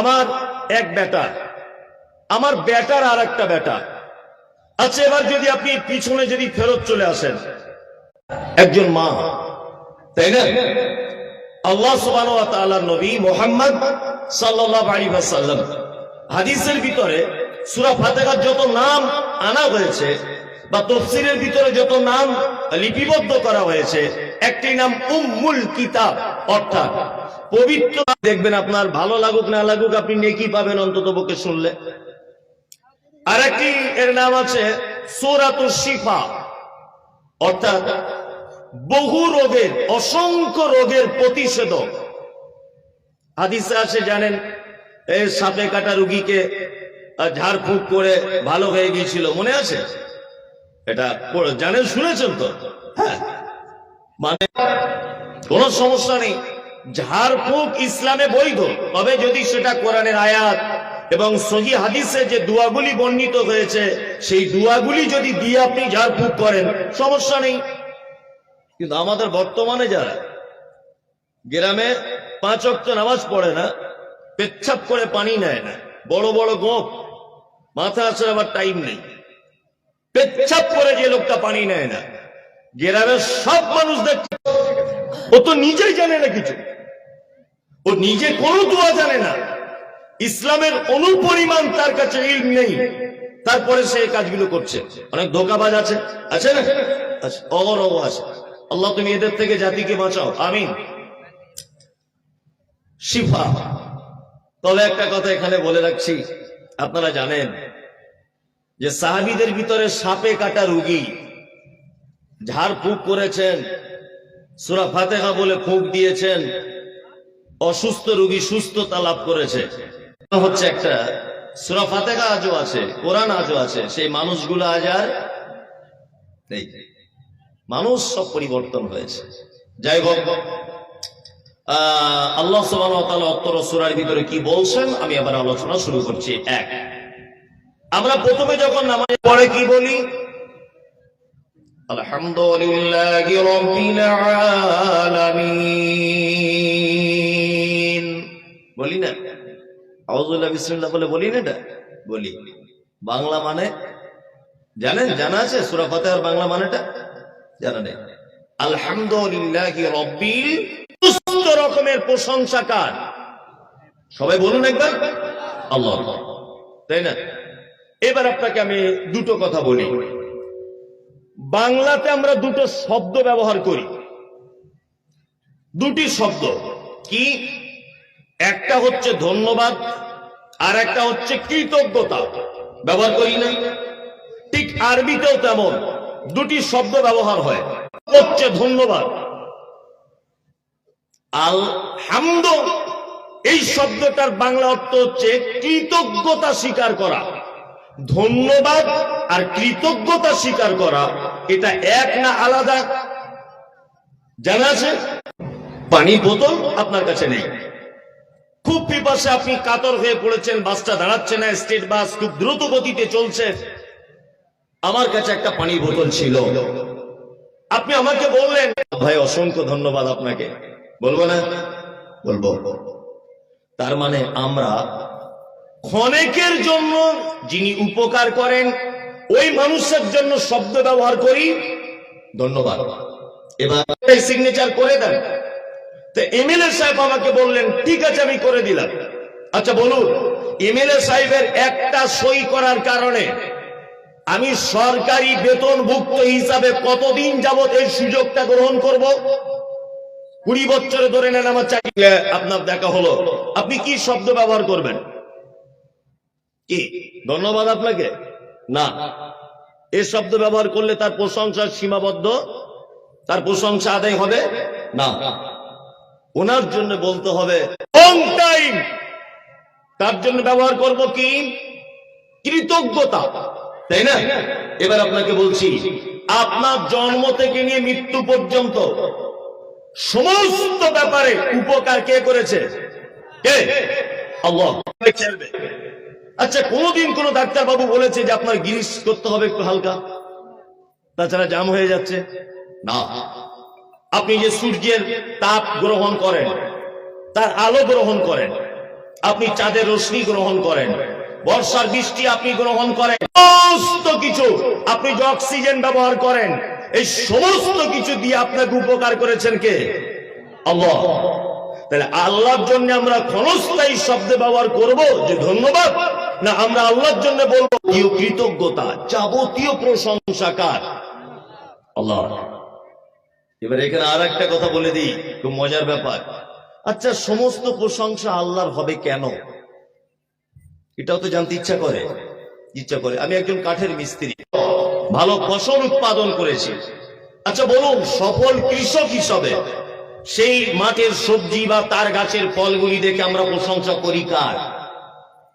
আমার এক বেটা, আমার বেটার আর একটা বেটা। আচ্ছা এবার যদি আপনি পিছনে যদি ফেরত চলে আসেন, একজন মা, তাই না? আল্লাহ নবী মোহাম্মদ ওয়াসাল্লাম। হাদিসের ভিতরে সূরা ফাতিহার যত নাম আনা হয়েছে বা তফসিরের ভিতরে যত নাম লিপিবদ্ধ করা হয়েছে, একটি নাম উম্মুল কিতাব। অর্থাৎ পবিত্র দেখবেন আপনার ভালো লাগুক, না লাগুক, আপনি নেকি পাবেন অন্তত পক্ষে শুনলে। আর একটি এর নাম আছে সূরাতুশ শিফা। অর্থাৎ বহু রোগের, অসংখ্য রোগের প্রতিষেধক। হাদিসে আছে, জানেন এই সাপে কাটা রুগীকে ঝাড়ফুঁক করে ভালো হয়ে গিয়েছিল। মনে আছে? এটা জানেন, শুনেছেন তো? হ্যাঁ। মানে কোন সমস্যা নেই। ঝাড়ফুঁক ইসলামে বৈধ, তবে যদি সেটা কোরআনের আয়াত এবং সহি হাদিসে যে দুয়াগুলি বর্ণিত হয়েছে, সেই দুয়াগুলি যদি দিয়ে আপনি ঝাড়ফুঁক করেন, সমস্যা নেই। কিন্তু আমাদের বর্তমানে যারা গ্রামে পাঁচ অক্ট নামাজ পড়ে না, পেচ্ছাপ করে পানি নেয় না, বড় বড় গোপ, মাথা আসার আবার টাইম নেই। পেচ্ছাপ করে যে লোকটা পানি নেয় না, গ্রামের সব মানুষ দেখছে ও তো নিজেই জানে না কিছু। ও নিজে কোনো দোয়া জানে না। ইসলামের অনুপরিমাণ তার কাছে ইলম নেই। তারপরে সে কাজগুলো করছে। অনেক ধোকাবাজ আছে। আছে না? অগরব আছে। আল্লাহ তুমি এদের থেকে জাতিকে বাঁচাও। আমিন। শিফা। তবে একটা কথা এখানে বলে রাখছি। আপনারা জানেন যে সাহাবিদের ভিতরে সাপে কাটা রুগী ঝাড় ফুক করেছেন সুরা ফাতেহা বলে ফুক দিয়েছেন। অসুস্থ রুগী সুস্থতা লাভ করেছে। হচ্ছে একটা সুরা ফাতেহা আজও আছে, কোরআন আজও আছে। সেই মানুষগুলো আজ আর নেই। মানুষ সব পরিবর্তন হয়েছে। যাই হোক আল্লাহ অত্তর সূরার ভিতরে কি বলছেন, আমি আবার আলোচনা শুরু করছি। এক, আমরা প্রথমে যখন নামাজ পড়ে কি বলি? আলহামদুলিল্লাহি রাব্বিল আলামিন। বলি না। আউযুবিল্লাহ বিসমিল্লাহ বলে বলি না এটা? বলি। বাংলা মানে? জানেন? জানা আছে? সূরা ফাতিহার বাংলা মানেটা? জানা নেই। আলহামদুলিল্লাহি রাব্বিল সমস্ত রকমের প্রশংসা কার? সবাই বলুন একবার। আল্লাহ তাই না? এবার আপনাকে আমি দুটো কথা বলি। বাংলাতে আমরা দুটো শব্দ ব্যবহার করি। দুটি শব্দ। কি? একটা হচ্ছে ধন্যবাদ, আর একটা হচ্ছে কৃতজ্ঞতা। ব্যবহার করি না? ঠিক আরবিতেও তেমন। দুটি শব্দ ব্যবহার হয়। হচ্ছে ধন্যবাদ। আল হামদ এই শব্দটার বাংলা অর্থ হচ্ছে কৃতজ্ঞতা স্বীকার করা। ধন্যবাদ আর কৃতজ্ঞতা স্বীকার করা, এটা এক না আলাদা? জানা আছে? পানি বোতল আপনার কাছে নেই। খুব পিপাসে আপনি কাতর হয়ে পড়েছেন, বাসটা দাঁড়াচ্ছে না, স্টেট বাস খুব দ্রুত গতিতে চলছে। আমার কাছে একটা পানি বোতল ছিল। আপনি আমাকে বললেন, ভাই, অসংখ্য ধন্যবাদ আপনাকে। বলব না? বলব। তার মানে আমরা ক্ষণেকের জন্য যিনি উপকার করেন, ওই মানুষের জন্য শব্দ ব্যবহার করি। ধন্যবাদ। এবার সিগনেচার করে দেন। তো এমএলএ সাহেব আমাকে বললেন, ঠিক আছে, আমি করে দিলাম। আচ্ছা বলুন এমএলএ সাহেবের একটা সই করার কারণে আমি সরকারি বেতনভুক্ত হিসাবে কতদিন যাবত এই সুযোগটা গ্রহণ করব? কুড়ি বছরে ধরে নেন, আমার চাকরি আপনার দেখা হলো। আপনি কি শব্দ ব্যবহার করবেন? কি? ধন্যবাদ আপনাকে? না। এ শব্দ ব্যবহার করলে তার প্রশংসা সীমাবদ্ধ? তার প্রশংসা আদায় হবে? না। ওনার জন্য বলতে হবে তার জন্য ব্যবহার করব কি? কৃতজ্ঞতা। তাই না? এবার আপনাকে বলছি, আপনার জন্ম থেকে নিয়ে মৃত্যু পর্যন্ত সমস্ত ব্যাপারে উপকার কে করেছে? কে? আল্লাহ। খেলবে? আচ্ছা কোনদিন কোন ডাক্তার বাবু বলেছে যে আপনার গিরিশ করতে হবে একটু হালকা? তাছাড়া জাম হয়ে যাচ্ছে? না। আপনি যে সূর্যের তাপ গ্রহণ করেন, তার আলো গ্রহণ করেন, আপনি চাঁদের রশ্মি গ্রহণ করেন, বর্ষার বৃষ্টি আপনি গ্রহণ করেন, সমস্ত কিছু আপনি যে অক্সিজেন ব্যবহার করেন, এই সমস্ত কিছু দিয়ে আপনাকে উপকার করেছেন কে? আল্লাহ। তাহলে আল্লাহর জন্য আমরা ক্ষণস্থায়ী শব্দ ব্যবহার করব যে ধন্যবাদ। না, আমরা আল্লাহর জন্য বলব কৃতজ্ঞতা, যাবতীয় প্রশংসা কার? আল্লাহ। এবার এখানে আর একটা কথা বলে দিই, খুব মজার ব্যাপার। আচ্ছা সমস্ত প্রশংসা আল্লাহর হবে কেন? এটাও তো জানতে ইচ্ছা করে ইচ্ছা করে। আমি একজন কাঠের মিস্ত্রি, ভালো ফসল উৎপাদন করেছি। আচ্ছা বলুন, সফল কৃষক হিসাবে সেই মাঠের সবজি বা তার গাছের ফলগুলি দেখে আমরা প্রশংসা করি কার?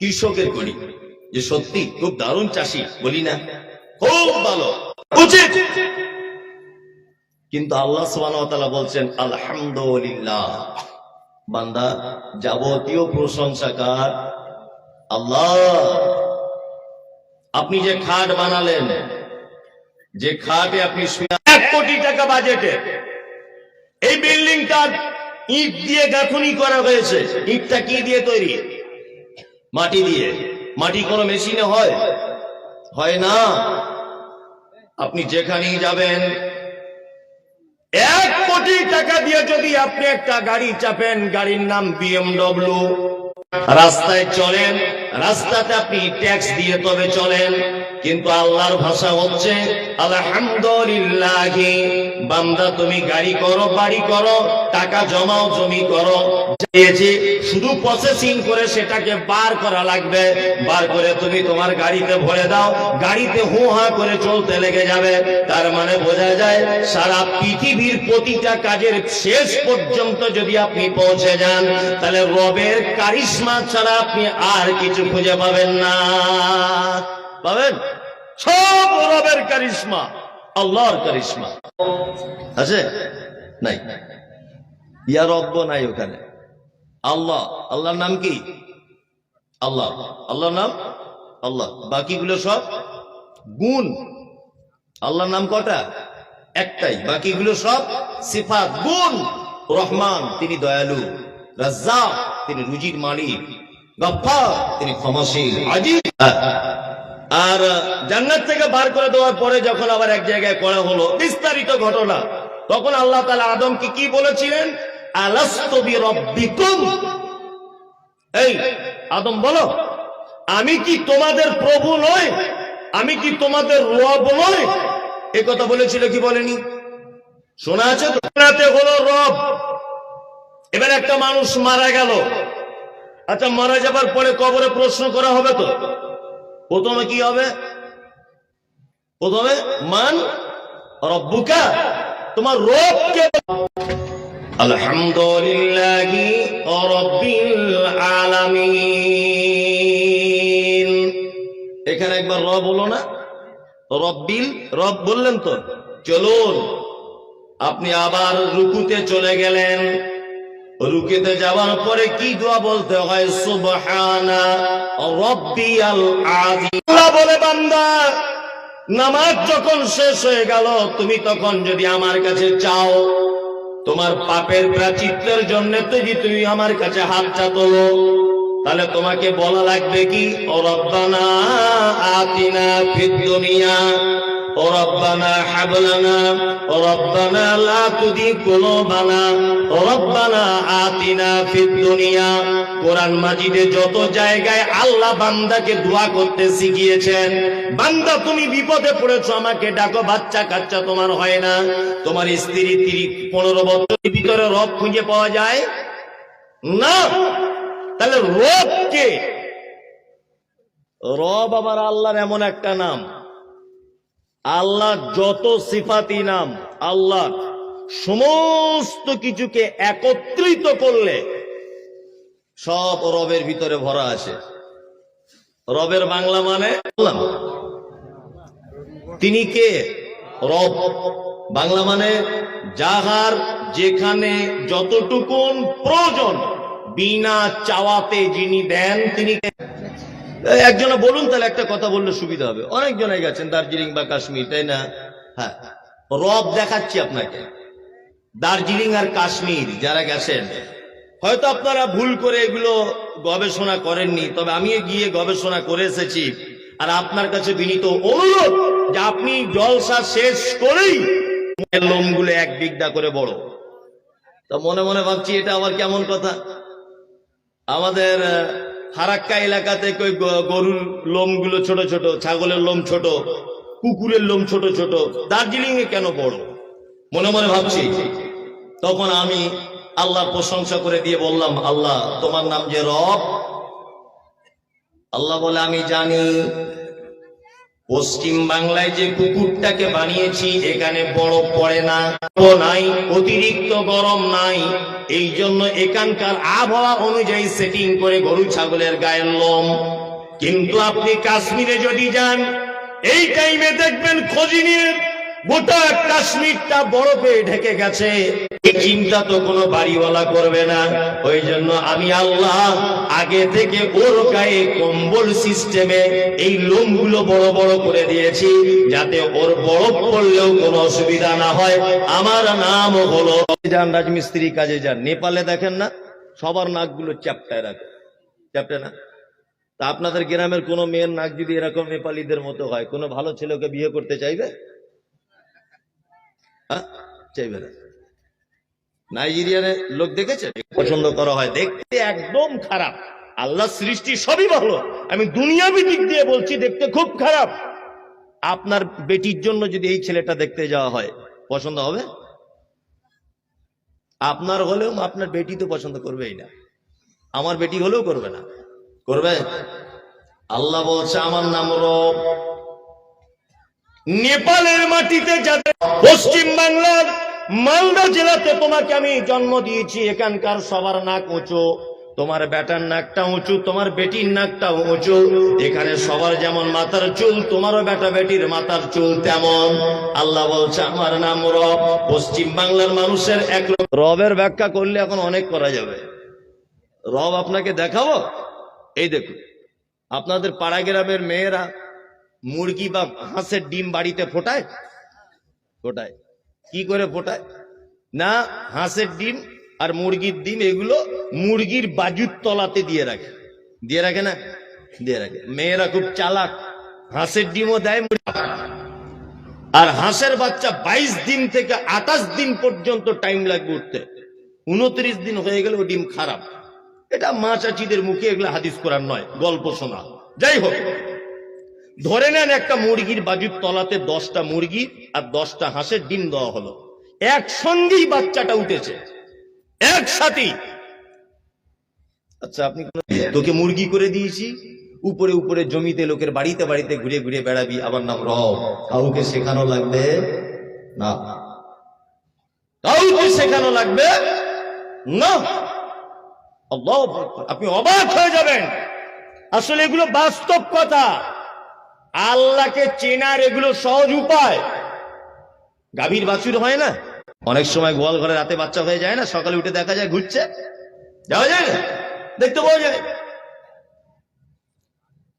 কৃষকের করি। যে সত্যি খুব দারুণ চাষি বলি না? খুব ভালো। উচিত। কিন্তু আল্লাহ সুবহানাহু বলছেন আলহামদুলিল্লাহ। বান্দা যাবতীয় প্রশংসা কার? আল্লাহ। আপনি যে খাট বানালেন যে খাটে আপনি এক কোটি টাকা বাজেটে। এই বিল্ডিংটা ইট দিয়ে গাঁথুনি করা হয়েছে। ইটটা কি দিয়ে তৈরি? মাটি দিয়ে। মাটি কোনো মেশিনে হয়? হয় না। আপনি যেখানেই যাবেন, এক কোটি টাকা দিয়ে যদি আপনি একটা গাড়ি চাপেন, গাড়ির নাম বিএমডব্লিউ রাস্তায় চলেন রাস্তাতে আপনি ট্যাক্স দিয়ে তবে চলেন, কিন্তু আল্লাহর ভাষা হচ্ছে, আলহামদুলিল্লাহ, বান্দা তুমি গাড়ি করো, বাড়ি করো, টাকা জমাও, জমি করো। শুধু প্রসেসিং করে সেটাকে বার করা লাগবে, বার করে তুমি তোমার গাড়িতে ভরে দাও, গাড়িতে হু হা করে চলতে লেগে যাবে। তার মানে বোঝা যায়, সারা পৃথিবীর প্রতিটা কাজের শেষ পর্যন্ত যদি আপনি পৌঁছে যান, তাহলে রবের কারিশমা ছাড়া আপনি আর কিছু খুঁজে পাবেন না। পাবেন? সব রবের কারিশমা, আল্লাহর কারিশমা। আছে? নাই। ইয়া রব্ব নাই ওখানে। আল্লাহ, আল্লাহর নাম কি? আল্লাহ। আল্লাহর নাম? আল্লাহ। বাকিগুলো সব গুণ। আল্লাহর নাম কটা? একটাই। বাকিগুলো সব সিফাত, গুণ। রহমান, তিনি দয়ালু। রাজ্জাক, তিনি রুজির মালিক। তিনি ক্ষমাশীল। আর, জান্নাত থেকে বার করে দেওয়ার পরে যখন আবার এক জায়গায় করা হলো, বিস্তারিত ঘটনা, তখন আল্লাহ তালা আদমকে কি বলেছিলেন? এই, আদম, বলো, আমি কি তোমাদের প্রভু নয় আমি কি তোমাদের রব নয় এ কথা বলেছিল, কি বলেনি? শোনা আছে হলো রব। এবার একটা মানুষ মারা গেল। আচ্ছা মারা যাবার পরে কবরে প্রশ্ন করা হবে তো? প্রথমে কি হবে? প্রথমে মান রব্বুকা তোমার রব কে আলহামদুলিল্লাহ রব্বিল আলামিন। এখানে একবার রব হলো না? রব্বিল রব বললেন তো? চলুন আপনি আবার রুকুতে চলে গেলেন। রুকুতে যাওয়ার পরে কি দোয়া বলতে হয়? সুবহানা বলে, বান্দা, নামাজ যখন শেষ হয়ে গেল, তুমি তখন যদি আমার কাছে চাও, তোমার পাপের প্রাচিত্রের জন্য যদি তুমি আমার কাছে হাতটা তোলো, তাহলে তোমাকে বলা লাগবে কি? ও রব্বানা আতিনা ফিদ দুনিয়া হাবলানা, ও রব্বানা লা তুদি কুলুবানা, ও রব্বানা আতিনা ফিদ দুনিয়া। কোরআন মাজিদে যত জায়গায় আল্লাহ বান্দাকে দোয়া করতে শিখিয়েছেন, বান্দা তুমি বিপদে পড়েছো, আমাকে ডাকো, বাচ্চা কাচ্চা তোমার হয় না। তোমার স্ত্রী তিরিশ পনেরো বছরের ভিতরে রব খুঁজে পাওয়া যায় না। তাহলে রব কে? রব আমার আল্লাহর এমন একটা নাম। আল্লাহ যত সিফাতি নাম, আল্লাহ সমস্ত কিছুকে একত্রিত করলে সব রবের ভিতরে ভরা আছে। রবের বাংলা মানে তিনি কে? রব। বাংলা মানে যাহার যেখানে যতটুকুন প্রয়োজন, বিনা চাওয়াতে যিনি দেন, তিনি একজনে বলুন তাহলে একটা কথা বললে সুবিধা হবে। অনেকজনে গেছেন দার্জিলিং বা কাশ্মীর, তাই না? হ্যাঁ। রব দেখাচ্ছি আপনাকে। দার্জিলিং আর কাশ্মীর, যারা গেছেন, হয়তো আপনারা ভুল করে এগুলো গবেষণা করেননি, তবে আমি গিয়ে গবেষণা করে এসেছি। আর আপনার কাছে বিনীত অনুরোধ যে আপনি জলসা শেষ করেই লোমগুলো এক বিঘা করে বড়। তো মনে মনে ভাবছি এটা আবার কেমন কথা? আমাদের ফারাক্কা এলাকাতে কই গরুর লোমগুলো ছোট ছোট, ছাগলের লোম ছোট, কুকুরের লোম ছোট ছোট দার্জিলিং এ কেন বড়? মনে মনে ভাবছি। তখন আমি আল্লাহ প্রশংসা করে দিয়ে বললাম, আল্লাহ, তোমার নাম যে রব? আল্লাহ বলে, আমি জানি। পশ্চিম বাংলায় যে কুকুরটাকে বানিয়েছি, এখানে বরফ পড়ে না নাই, অতিরিক্ত গরম নাই। এই জন্য এখানকার আবহাওয়া অনুযায়ী সেটিং করে গরু ছাগলের গায়ের লোম। কিন্তু আপনি কাশ্মীরে যদি যান, এই টাইমে দেখবেন খোঁজ নিয়ে গোটা কাশ্মীরটা বরফে ঢেকে গেছে। এই চিন্তা তো কোনো বাড়িওয়ালা করবে না। ওই জন্য আমি আল্লাহ আগে থেকে ওর গায়ে কম্বল সিস্টেমে এই লোমগুলো বড় বড় করে দিয়েছি, যাতে ওর বরফ পড়লেও কোনো অসুবিধা না হয়। আমার নাম হলো যান রাজমিস্ত্রি কাজে যান। নেপালে দেখেন না, সবার নাকগুলো চ্যাপটায় রাখে। চ্যাপটা না? তা আপনাদের গ্রামের কোনো মেয়ের নাক যদি এরকম নেপালিদের মতো হয়, কোনো ভালো ছেলেকে বিয়ে করতে চাইবে? হ্যাঁ? চাইবে না। লোক দেখেছে? পছন্দ করা হয়। দেখতে একদম খারাপ। আল্লাহ সৃষ্টি সবই ভালো। আমি দুনিয়াবি দিক দিয়ে বলছি, দেখতে খুব খারাপ। আপনার বেটির জন্য যদি এই ছেলেটা দেখতে যাওয়া হয়, পছন্দ হবে? আপনার হলেও আপনার বেটি তো পছন্দ করবেই না। আমার বেটি হলেও করবে না। করবে? আল্লাহ বলছে, আমার নাম রব। নেপালের মাটিতে যাতে পশ্চিম বাংলার মালদা জেলাতে তোমাকে আমি জন্ম দিয়েছি, এখানকার সবার নাক উঁচু। তোমার বেটার নাকটা উঁচু, তোমার বেটির নাকটা উঁচু। এখানে সবার যেমন মাথার চুল, তোমারও বেটা বেটির মাথার চুল তেমন। আল্লাহ বলছে, আমার নাম রব। পশ্চিম বাংলার মানুষের এক রবের ব্যাখ্যা করলে এখন অনেক করা যাবে। রব আপনাকে দেখাবো? এই দেখুন, আপনাদের পাড়া গ্রামের মেয়েরা মুরগি বা হাঁসের ডিম বাড়িতে ফোটায়? ফোটায়। কি করে ফোটায়? না, হাঁসের ডিম আর মুরগির ডিম এগুলো মুরগির বাজুর তলাতে দিয়ে রাখে। দিয়ে রাখে না? দিয়ে রাখে। মেয়েরা খুব চালাক। হাঁসের ডিমও দেয় আর হাঁসের বাচ্চা বাইশ দিন থেকে আঠাশ দিন পর্যন্ত টাইম লাগবে উঠতে। উনত্রিশ দিন হয়ে গেলে ও ডিম খারাপ। এটা মা চাচিদের মুখে এগুলো হাদিস করার নয়, গল্প শোনা। যাই হোক। ধরে নেন একটা মুরগির বাজুর তলাতে দশটা মুরগি আর দশটা হাঁসের ডিম দেওয়া হলো। একসঙ্গেই বাচ্চাটা উঠেছে। একসাথেই। আচ্ছা আপনি তোকে মুরগি করে দিয়েছি। উপরে উপরে জমিতে লোকের বাড়িতে বাড়িতে ঘুরে ঘুরে বেড়াবি। আমার নাম রব। কাউকে শেখানো লাগবে? না। কাউকে শেখানো লাগবে? না। আপনি অবাক হয়ে যাবেন। আসলে এগুলো বাস্তব কথা। আল্লাহকে চেনার এগুলো সহজ উপায়। গাভীর বাছুর হয় না? অনেক সময় গোয়াল ঘরে রাতে বাচ্চা হয়ে যায় না, সকালে উঠে দেখা যায় ঘুরছে। যাওয়া যায় না? দেখতে পাওয়া যায়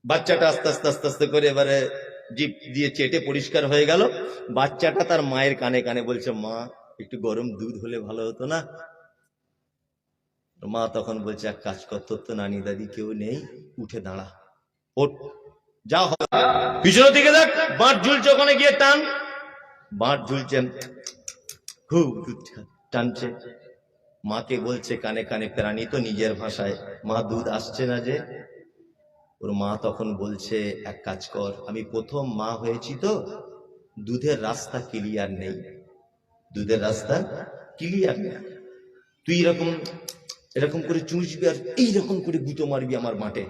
বাচ্চাটা আস্তে আস্তে আস্তে আস্তে করে এবারে জিপ দিয়ে চেটে পরিষ্কার হয়ে গেল। বাচ্চাটা তার মায়ের কানে কানে বলছে, মা, একটু গরম দুধ হলে ভালো হতো না? মা তখন বলছে, এক কাজ করতো তো নানি দাদি কেউ নেই, উঠে দাঁড়া। ওঠ। যা হবে পিছনের দিকে দেখ বাঁট ঝুলছে ওখানে গিয়ে, টান। বাঁট ঝুলছে, খুব টানছে। মাকে বলছে, কানে কানে প্রাণী তো নিজের ভাষায়। মা দুধ আসছে না যে। ওর মা তখন বলছে, এক কাজ কর, আমি প্রথম মা হয়েছি তো, দুধের রাস্তা ক্লিয়ার নেই। দুধের রাস্তা ক্লিয়ার নেই। তুই এরকম এরকম করে চুষবি আর এইরকম করে গুঁতো মারবি আমার মাঠে।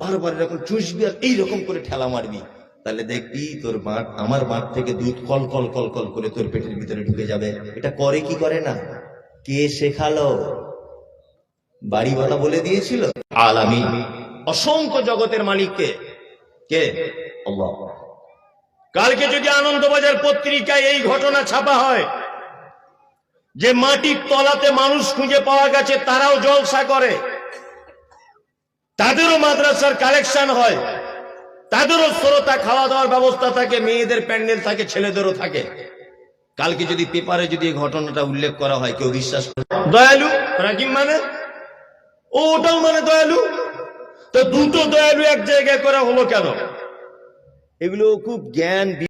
বারবার এরকম চুষবি আর এইরকম করে ঠেলা মারবি। তাহলে দেখবি তোর মাঠ আমার মাঠ থেকে দুধ কল কল কল কল করে তোর পেটের ভিতরে ঢুকে যাবে। এটা করে কি করে না? কে শেখালো? বাড়িওয়ালা বলে দিয়েছিল। আলামি, অসংখ্য জগতের মালিককে। কে? আল্লাহ। কালকে যদি আনন্দবাজার পত্রিকায় এই ঘটনা ছাপা হয়, যে মাটির তলাতে মানুষ খুঁজে পাওয়া গেছে, তারাও জলসা করে। তাদেরও মাদ্রাসার কালেকশন হয়। তাদেরও শ্রোতা খাওয়া দাওয়ার ব্যবস্থা থাকে, মেয়েদের প্যান্ডেল থাকে, ছেলেদেরও থাকে। কালকে যদি পেপারে যদি ঘটনাটা উল্লেখ করা হয়, কেউ বিশ্বাস করে দয়ালু, রাকিম মানে? ও, ওটাও মানে দয়ালু? তো দুটো দয়ালু এক জায়গায় করা হলো কেন? এগুলো খুব জ্ঞান